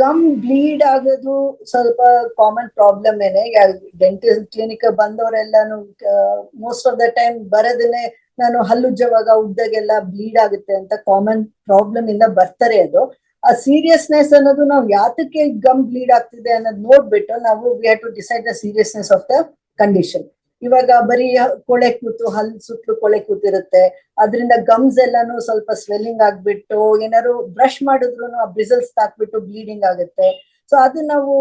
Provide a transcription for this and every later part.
Gum bleed ಆಗೋದು ಸ್ವಲ್ಪ common problem ಏನೆ. ಡೆಂಟಿಸ್ಟ್ ಕ್ಲಿನಿಕ್ ಬಂದವರೆಲ್ಲಾನು ಮೋಸ್ಟ್ ಆಫ್ ದ ಟೈಮ್ ಬರೋದನ್ನೇ ನಾನು ಹಲ್ಲುಜ್ಜವಾಗ ಉದ್ದಾಗೆಲ್ಲ ಬ್ಲೀಡ್ ಆಗುತ್ತೆ ಅಂತ ಕಾಮನ್ ಪ್ರಾಬ್ಲಮ್ ಇಂದ ಬರ್ತಾರೆ ಅದು. ಆ ಸೀರಿಯಸ್ನೆಸ್ ಅನ್ನೋದು ನಾವು ಯಾತಕ್ಕೆ ಗಮ್ ಬ್ಲೀಡ್ ಆಗ್ತಿದೆ ಅನ್ನೋದು ನೋಡ್ಬಿಟ್ಟು ನಾವು we have to decide the seriousness of the condition ಇವಾಗ ಬರೀ ಕೊಳೆ ಕೂತು, ಹಲ್ ಸುತ್ತಲೂ ಕೊಳೆ ಕೂತಿರುತ್ತೆ. ಅದರಿಂದ ಗಮ್ಸ್ ಎಲ್ಲಾನು ಸ್ವಲ್ಪ ಸ್ವೆಲ್ಲಿಂಗ್ ಆಗ್ಬಿಟ್ಟು, ಏನಾದ್ರು ಬ್ರಷ್ ಮಾಡಿದ್ರು ಆ ಬ್ರಿಸಲ್ಸ್ ತಾಕ್ಬಿಟ್ಟು ಬ್ಲೀಡಿಂಗ್ ಆಗುತ್ತೆ. ಸೊ ಅದು ನಾವು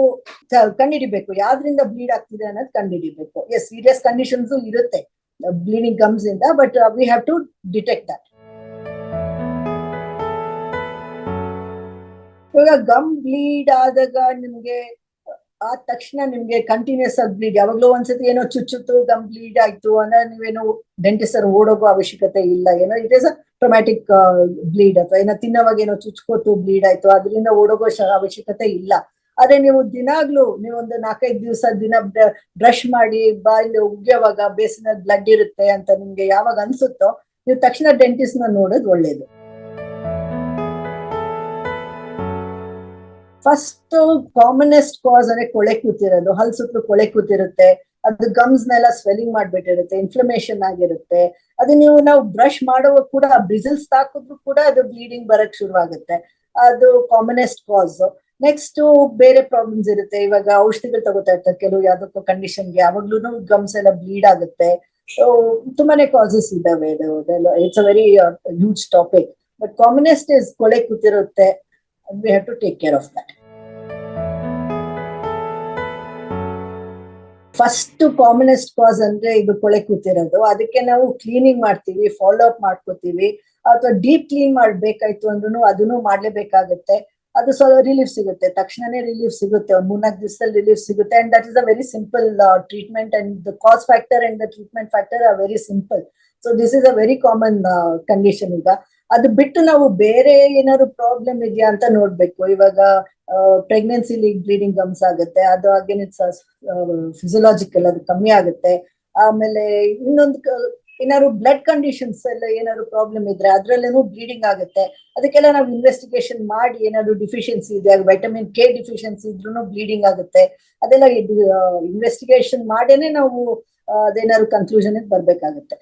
ಕಂಡುಹಿಡಿಬೇಕು ಯಾವ್ದ್ರಿಂದ ಬ್ಲೀಡ್ ಆಗ್ತಿದೆ ಅನ್ನೋದು ಕಂಡಿಡಿಬೇಕು. ಎಸ್ ಸೀರಿಯಸ್ ಕಂಡೀಷನ್ಸ್ ಇರುತ್ತೆ ಬ್ಲೀಡಿಂಗ್ ಗಮ್ಸ್ ಇಂದ but we have to detect that ಇವಾಗ ಗಮ್ ಬ್ಲೀಡ್ ಆದಾಗ ನಿಮ್ಗೆ ಆದ ತಕ್ಷಣ ನಿಮ್ಗೆ ಕಂಟಿನ್ಯೂಸ್ ಆಗಿ ಬ್ಲೀಡ್ ಯಾವಾಗ್ಲೂ ಒಂದ್ಸತಿ ಏನೋ ಚುಚ್ಚುತ್ತು ಗಮ್ ಬ್ಲೀಡ್ ಆಯ್ತು, ಅಂದ್ರೆ ನೀವೇನೋ ಡೆಂಟಿಸ್ಟ್ ಓಡೋಗೋ ಅವಶ್ಯಕತೆ ಇಲ್ಲ, ಏನೋ it is a automatic ಅಥವಾ ಏನೋ ತಿನ್ನೋವಾಗ ಏನೋ ಚುಚ್ಕೋತು ಬ್ಲೀಡ್ ಆಯ್ತು, ಅದರಿಂದ ಓಡೋಗೋ ಅವಶ್ಯಕತೆ ಇಲ್ಲ. ಆದ್ರೆ ನೀವು ದಿನಾಗ್ಲೂ ನೀವು ಒಂದು ನಾಲ್ಕೈದು ದಿವಸ ದಿನ ಬ್ರಷ್ ಮಾಡಿ ಬಾಯಲ್ಲಿ ಉಗ್ಯೋವಾಗ ಬೇಸಿನ ಬ್ಲಡ್ ಇರುತ್ತೆ ಅಂತ ನಿಮ್ಗೆ ಯಾವಾಗ ಅನ್ಸುತ್ತೋ, ನೀವು ತಕ್ಷಣ ಡೆಂಟಿಸ್ಟ್ನ ನೋಡೋದು ಒಳ್ಳೇದು. ಫಸ್ಟ್ ಕಾಮನೆಸ್ಟ್ ಕಾಸ್ ಅಂದ್ರೆ ಕೊಳೆ ಕೂತಿರೋದು, ಹಲ್ ಸುತ್ತಲೂ ಕೊಳೆ ಕೂತಿರುತ್ತೆ, ಅದು ಗಮ್ಸ್ ನೆಲ್ಲ ಸ್ವೆಲ್ಲಿಂಗ್ ಮಾಡ್ಬಿಟ್ಟಿರುತ್ತೆ ಇನ್ಫ್ಲಮೇಷನ್ ಆಗಿರುತ್ತೆ, ಅದು ನೀವು ನಾವು ಬ್ರಷ್ ಮಾಡುವಾಗ ಕೂಡ ಬ್ರಿಸಲ್ಸ್ ಹಾಕಿದ್ರು ಕೂಡ ಅದು ಬ್ಲೀಡಿಂಗ್ ಬರಕ್ ಶುರುವಾಗುತ್ತೆ. ಅದು ಕಾಮನೆಸ್ಟ್ ಕಾಸ್ ನೆಕ್ಸ್ಟ್ ಬೇರೆ ಪ್ರಾಬ್ಲಮ್ಸ್ ಇರುತ್ತೆ, ಇವಾಗ ಔಷಧಿಗಳು ತಗೋತಾ ಇರ್ತಾರೆ, ಕೆಲವು ಯಾವ್ದಕ್ಕೂ ಕಂಡೀಷನ್ಗೆ ಯಾವಾಗ್ಲೂ ಗಮ್ಸ್ ಎಲ್ಲ ಬ್ಲೀಡ್ ಆಗುತ್ತೆ. ಸೊ ತುಂಬಾನೇ ಕಾಸಸ್ ಇದಾವೆ it's a very huge topic but commonest is ಕೊಳೆ ಕೂತಿರುತ್ತೆ we have to take care of that. First commonest cause ಅಂದ್ರೆ ಇದು ಕೊಳೆ ಕೂತಿರೋದು. ಅದಕ್ಕೆ ನಾವು ಕ್ಲೀನಿಂಗ್ ಮಾಡ್ತೀವಿ ಫಾಲೋ ಅಪ್ ಮಾಡ್ಕೋತೀವಿ. ಅಥವಾ ಡೀಪ್ ಕ್ಲೀನ್ ಮಾಡ್ಬೇಕಾಯ್ತು ಅಂದ್ರೂ ಅದನ್ನು ಮಾಡ್ಲೇಬೇಕಾಗುತ್ತೆ. ಅದು ಸ್ವಲ್ಪ ರಿಲೀಫ್ ಸಿಗುತ್ತೆ. ತಕ್ಷಣನೇ ರಿಲೀಫ್ ಸಿಗುತ್ತೆ. ಒಂದು ಮೂರ್ನಾಲ್ಕು ದಿವಸದಲ್ಲಿ ರಿಲೀಫ್ ಸಿಗುತ್ತೆ. And that is a very simple treatment and the cause factor and the treatment factor are very simple so this is a very common condition ಈಗ. ಅದು ಬಿಟ್ಟು ನಾವು ಬೇರೆ ಏನಾದ್ರು ಪ್ರಾಬ್ಲಮ್ ಇದೆಯಾ ಅಂತ ನೋಡ್ಬೇಕು. ಇವಾಗ ಪ್ರೆಗ್ನೆನ್ಸಿಲಿ ಬ್ಲೀಡಿಂಗ್ ಗಮ್ಸ್ ಆಗುತ್ತೆ. ಅದು ಇಟ್ಸ್ ಫಿಸಿಯಲಾಜಿಕಲ್ ಅದು ಕಮ್ಮಿ ಆಗುತ್ತೆ. ಆಮೇಲೆ ಇನ್ನೊಂದು ಏನಾದ್ರು ಬ್ಲಡ್ ಕಂಡೀಷನ್ಸ್ ಎಲ್ಲ ಏನಾದ್ರು ಪ್ರಾಬ್ಲಮ್ ಇದ್ರೆ ಅದ್ರಲ್ಲೇನು ಬ್ಲೀಡಿಂಗ್ ಆಗುತ್ತೆ. ಅದಕ್ಕೆಲ್ಲ ನಾವು ಇನ್ವೆಸ್ಟಿಗೇಷನ್ ಮಾಡಿ ಏನಾದ್ರು ಡಿಫಿಷಿಯನ್ಸಿ ಇದೆ ವೈಟಮಿನ್ ಕೆ ಡಿಫಿಷಿಯನ್ಸಿ ಇದ್ರೂ ಬ್ಲೀಡಿಂಗ್ ಆಗುತ್ತೆ. ಅದೆಲ್ಲ ಇನ್ವೆಸ್ಟಿಗೇಷನ್ ಮಾಡೇನೆ ನಾವು ಅದೇನಾದ್ರು ಕನ್ಕ್ಲೂಷನ್ ಬರ್ಬೇಕಾಗುತ್ತೆ.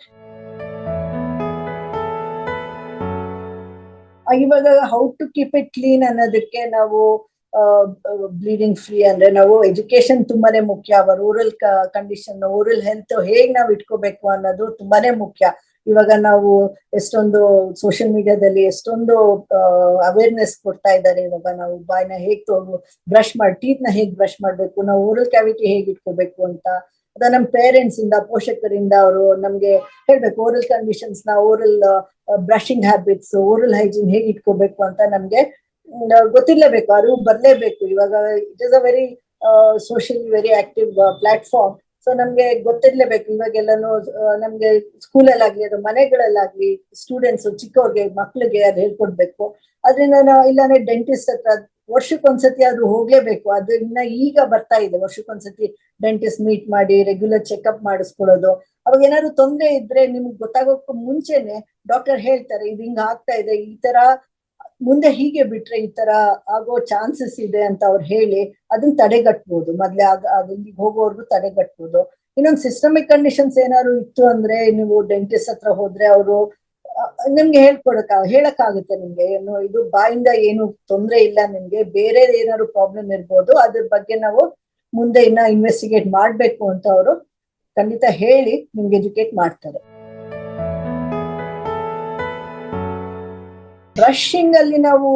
ಇವಾಗ how to keep it clean ಅನ್ನೋದಕ್ಕೆ ನಾವು ಬ್ಲೀಡಿಂಗ್ ಫ್ರೀ ಅಂದ್ರೆ ನಾವು ಎಜುಕೇಶನ್ ತುಂಬಾನೇ ಮುಖ್ಯ. Our oral condition oral health ಹೇಗ್ ನಾವು ಇಟ್ಕೋಬೇಕು ಅನ್ನೋದು ತುಂಬಾನೇ ಮುಖ್ಯ. ಇವಾಗ ನಾವು ಎಷ್ಟೊಂದು ಸೋಷಿಯಲ್ ಮೀಡಿಯಾದಲ್ಲಿ ಎಷ್ಟೊಂದು ಅವೇರ್ನೆಸ್ ಕೊಡ್ತಾ ಇದ್ದಾರೆ. ಇವಾಗ ನಾವು ಬಾಯ್ನ ಹೇಗ್ ತಗೋ ಬ್ರಷ್ ಮಾಡಿ ಟೀತ್ನ ಹೇಗ್ ಬ್ರಷ್ ಮಾಡ್ಬೇಕು, ನಾವು ಓರಲ್ ಕ್ಯಾವಿಟಿ ಹೇಗ್ ಇಟ್ಕೋಬೇಕು ಅಂತ. ಅದ ನಮ್ಮ ಪೇರೆಂಟ್ಸ್ ಇಂದ, ಪೋಷಕರಿಂದ ಅವರು ನಮ್ಗೆ ಹೇಳ್ಬೇಕು oral ಕಂಡೀಷನ್ಸ್ನ oral brushing habits oral hygiene ಹೇಗೆ ಇಟ್ಕೋಬೇಕು ಅಂತ ನಮ್ಗೆ ಗೊತ್ತಿರ್ಲೇಬೇಕು ಅರಿವು ಬರ್ಲೇಬೇಕು. ಇವಾಗ it is a very socially very active platform so ನಮ್ಗೆ ಗೊತ್ತಿರ್ಲೇಬೇಕು, ಇವಾಗೆಲ್ಲಾನು ನಮ್ಗೆ ಸ್ಕೂಲಲ್ಲಾಗ್ಲಿ ಅದು ಮನೆಗಳಲ್ಲಾಗ್ಲಿ ಸ್ಟೂಡೆಂಟ್ಸ್ ಚಿಕ್ಕವ್ರಿಗೆ, ಮಕ್ಳಿಗೆ ಅದು ಹೇಳ್ಕೊಡ್ಬೇಕು. ಅದರಿಂದ ನಾವು ಇಲ್ಲಾಂದ್ರೆ ಡೆಂಟಿಸ್ಟ್ ಹತ್ರ ವರ್ಷಕ್ಕೊಂದ್ಸತಿ ಅದು ಹೋಗ್ಲೇಬೇಕು. ಅದನ್ನ ಈಗ ಬರ್ತಾ ಇದೆ. ವರ್ಷಕ್ಕೊಂದ್ಸತಿ ಡೆಂಟಿಸ್ಟ್ ಮೀಟ್ ಮಾಡಿ ರೆಗ್ಯುಲರ್ ಚೆಕ್ಅಪ್ ಮಾಡಿಸ್ಕೊಳ್ಳೋದು. ಅವಾಗ ಏನಾದ್ರು ತೊಂದರೆ ಇದ್ರೆ ನಿಮ್ಗೆ ಗೊತ್ತಾಗೋಕ್ಕೂ ಮುಂಚೆನೆ ಡಾಕ್ಟರ್ ಹೇಳ್ತಾರೆ, ಇದು ಹಿಂಗ ಆಗ್ತಾ ಇದೆ. ಈ ತರ ಮುಂದೆ ಹೀಗೆ ಬಿಟ್ರೆ ಈ ತರ ಆಗೋ ಚಾನ್ಸಸ್ ಇದೆ ಅಂತ ಅವ್ರು ಹೇಳಿ ಅದನ್ನ ತಡೆಗಟ್ಬೋದು. ಮೊದ್ಲೇ ಆಗ ಅಲ್ಲಿಗೆ ಹೋಗೋವರೆಗೂ ತಡೆಗಟ್ಬೋದು. ಇನ್ನೊಂದು ಸಿಸ್ಟಮಿಕ್ ಕಂಡೀಷನ್ಸ್ ಏನಾದ್ರು ಇತ್ತು ಅಂದ್ರೆ ನೀವು ಡೆಂಟಿಸ್ಟ್ ಹತ್ರ ಹೋದ್ರೆ ಅವರು ನಿಮ್ಗೆ ಹೇಳ್ಕೊಡಕ್, ಹೇಳಕ್ಕಾಗುತ್ತೆ ನಿಮ್ಗೆ ಏನು? ಇದು ಬಾಯಿಂದ ಏನು ತೊಂದರೆ ಇಲ್ಲ ನಿಮ್ಗೆ. ಬೇರೆ ಏನಾದ್ರು ಪ್ರಾಬ್ಲಮ್ ಇರ್ಬೋದು, ಅದ್ರ ಬಗ್ಗೆ ನಾವು ಮುಂದೆ ಇನ್ನ ಇನ್ವೆಸ್ಟಿಗೇಟ್ ಮಾಡ್ಬೇಕು ಅಂತ ಅವರು ಖಂಡಿತ ಹೇಳಿ ನಿಮ್ಗೆ ಎಜುಕೇಟ್ ಮಾಡ್ತಾರೆ. ಬ್ರಷಿಂಗ್ ಅಲ್ಲಿ ನಾವು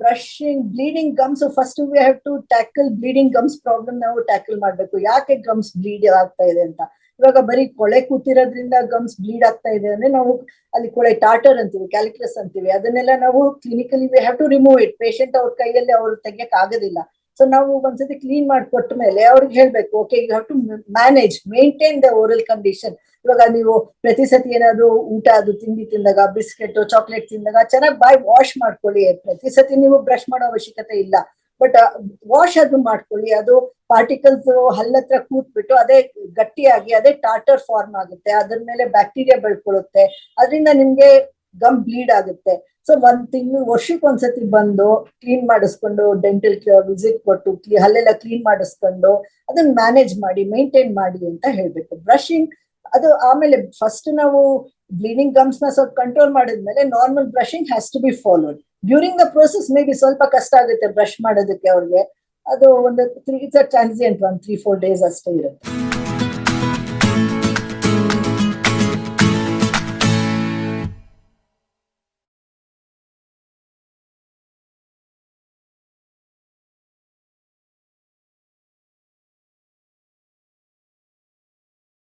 brushing bleeding gums first we have to tackle bleeding gums problem ನಾವು ಟ್ಯಾಕಲ್ ಮಾಡ್ಬೇಕು. ಯಾಕೆ ಗಮ್ಸ್ ಬ್ಲೀಡ್ ಆಗ್ತಾ ಇದೆ ಅಂತ? ಇವಾಗ ಬರೀ ಕೊಳೆ ಕೂತಿರೋದ್ರಿಂದ ಗಮ್ಸ್ ಬ್ಲೀಡ್ ಆಗ್ತಾ ಇದೆ ಅಂದ್ರೆ ನಾವು ಅಲ್ಲಿ ಕೊಳೆ ಟಾಟರ್ ಅಂತೀವಿ ಕ್ಯಾಲಿಕ್ಯುಲಸ್ ಅಂತೀವಿ. ಅದನ್ನೆಲ್ಲ ನಾವು clinically we have to remove it patient ಅವ್ರ ಕೈಯಲ್ಲಿ ಅವ್ರು ತೆಗಿಯಕ್ ಆಗೋದಿಲ್ಲ. ಸೊ ನಾವು ಒಂದ್ಸತಿ ಕ್ಲೀನ್ ಮಾಡಿಕೊಟ್ಟ ಮೇಲೆ ಅವ್ರಿಗೆ ಹೇಳ್ಬೇಕು okay you have to manage maintain the oral condition ಇವಾಗ ನೀವು ಪ್ರತಿ ಸತಿ ಏನಾದ್ರು ಊಟ, ಅದು ತಿಂಡಿ ತಿಂದಾಗ, ಬಿಸ್ಕೆಟ್ ಚಾಕ್ಲೇಟ್ ತಿಂದಾಗ, ಚೆನ್ನಾಗಿ ಬಾಯ್ ವಾಶ್ ಮಾಡ್ಕೊಳ್ಳಿ. ಪ್ರತಿ ಸತಿ ನೀವು ಬ್ರಷ್ ಮಾಡೋ ಅವಶ್ಯಕತೆ ಇಲ್ಲ. ಬಟ್ ವಾಶ್ ಅದು ಮಾಡ್ಕೊಳ್ಳಿ. ಅದು ಪಾರ್ಟಿಕಲ್ಸ್ ಹಲ್ಲತ್ರ ಕೂತ್ಬಿಟ್ಟು ಅದೇ ಗಟ್ಟಿಯಾಗಿ ಅದೇ ಟಾಟರ್ ಫಾರ್ಮ್ ಆಗುತ್ತೆ. ಅದ್ರ ಮೇಲೆ ಬ್ಯಾಕ್ಟೀರಿಯಾ ಬೆಳ್ಕೊಳುತ್ತೆ ಅದರಿಂದ ನಿಮ್ಗೆ ಗಮ್ ಬ್ಲೀಡ್ ಆಗುತ್ತೆ. ಸೊ ಒಂದ್ ತಿಂಗಳು, ವರ್ಷಕ್ಕೆ ಒಂದ್ಸತಿ ಬಂದು ಕ್ಲೀನ್ ಮಾಡಿಸ್ಕೊಂಡು ಡೆಂಟಲ್ ವಿಸಿಟ್ ಕೊಟ್ಟು ಹಲ್ಲೆಲ್ಲ ಕ್ಲೀನ್ ಮಾಡಿಸ್ಕೊಂಡು ಅದನ್ನ ಮ್ಯಾನೇಜ್ ಮಾಡಿ ಮೇಂಟೈನ್ ಮಾಡಿ ಅಂತ ಹೇಳ್ಬೇಕು. ಬ್ರಷಿಂಗ್ ಅದು ಆಮೇಲೆ ಫಸ್ಟ್ ನಾವು ಬ್ಲೀಡಿಂಗ್ ಗಮ್ಸ್ನ ಸ್ವಲ್ಪ ಕಂಟ್ರೋಲ್ ಮಾಡಿದ್ಮೇಲೆ normal brushing has to be followed during the process may be ಸ್ವಲ್ಪ ಕಷ್ಟ ಆಗುತ್ತೆ ಬ್ರಷ್ ಮಾಡೋದಕ್ಕೆ ಅವ್ರಿಗೆ. ಅದು ಒಂದು three it's a transient one three four days ಅಷ್ಟೇ ಇರುತ್ತೆ.